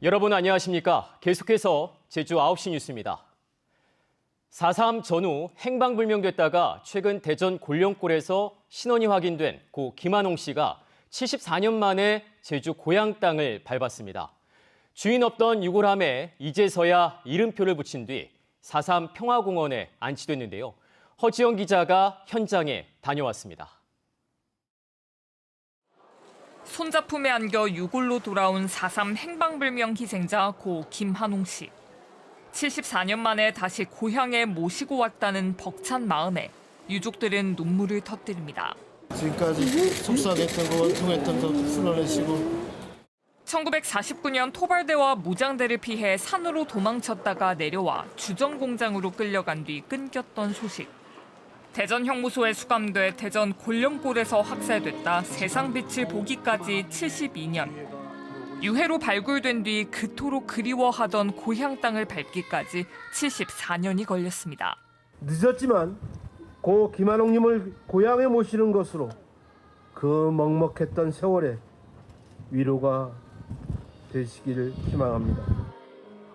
여러분 안녕하십니까? 계속해서 제주 9시 뉴스입니다. 4.3 전후 행방불명됐다가 최근 대전 골령골에서 신원이 확인된 고 김한홍 씨가 74년 만에 제주 고향 땅을 밟았습니다. 주인 없던 유골함에 이제서야 이름표를 붙인 뒤 4.3 평화공원에 안치됐는데요. 허지영 기자가 현장에 다녀왔습니다. 손자 품에 안겨 유골로 돌아온 4.3 행방불명 희생자 고 김한홍 씨. 74년 만에 다시 고향에 모시고 왔다는 벅찬 마음에 유족들은 눈물을 터뜨립니다. 지금까지 속삭였던 거 원통했던 거 풀어내시고 1949년 토발대와 무장대를 피해 산으로 도망쳤다가 내려와 주정 공장으로 끌려간 뒤 끊겼던 소식. 대전 형무소에 수감돼 대전 골령골에서 학살됐다 세상 빛을 보기까지 72년. 유해로 발굴된 뒤 그토록 그리워하던 고향 땅을 밟기까지 74년이 걸렸습니다. 늦었지만 고 김한홍님을 고향에 모시는 것으로 그 먹먹했던 세월에 위로가 되시기를 희망합니다.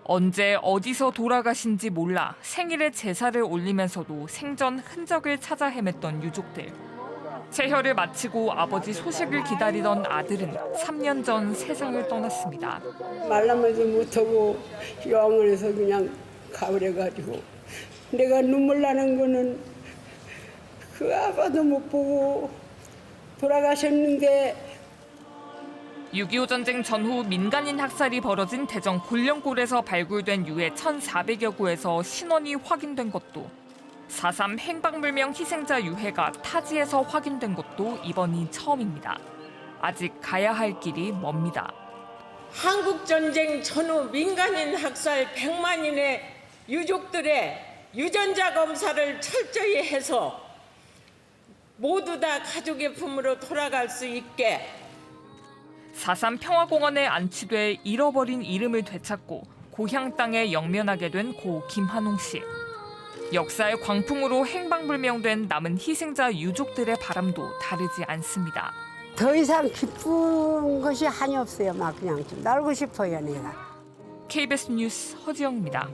언제 어디서 돌아가신지 몰라 생일에 제사를 올리면서도 생전 흔적을 찾아 헤맸던 유족들. 세혈을 마치고 아버지 소식을 기다리던 아들은 3년 전 세상을 떠났습니다. 말라마지 못하고 영원해서 그냥 가버려가지고 내가 눈물 나는 거는 그 아빠도 못 보고 돌아가셨는데 6.25 전쟁 전후 민간인 학살이 벌어진 대전 골령골에서 발굴된 유해 1,400여 구에서 신원이 확인된 것도 4.3 행방불명 희생자 유해가 타지에서 확인된 것도 이번이 처음입니다. 아직 가야 할 길이 멉니다. 한국전쟁 전후 민간인 학살 100만인의 유족들의 유전자 검사를 철저히 해서 모두 다 가족의 품으로 돌아갈 수 있게 4.3 평화공원에 안치돼 잃어버린 이름을 되찾고 고향 땅에 영면하게 된 고 김한홍 씨. 역사의 광풍으로 행방불명된 남은 희생자 유족들의 바람도 다르지 않습니다. 더 이상 기쁜 것이 한이 없어요. 막 그냥 좀 날고 싶어요, 내가. KBS 뉴스 허지영입니다.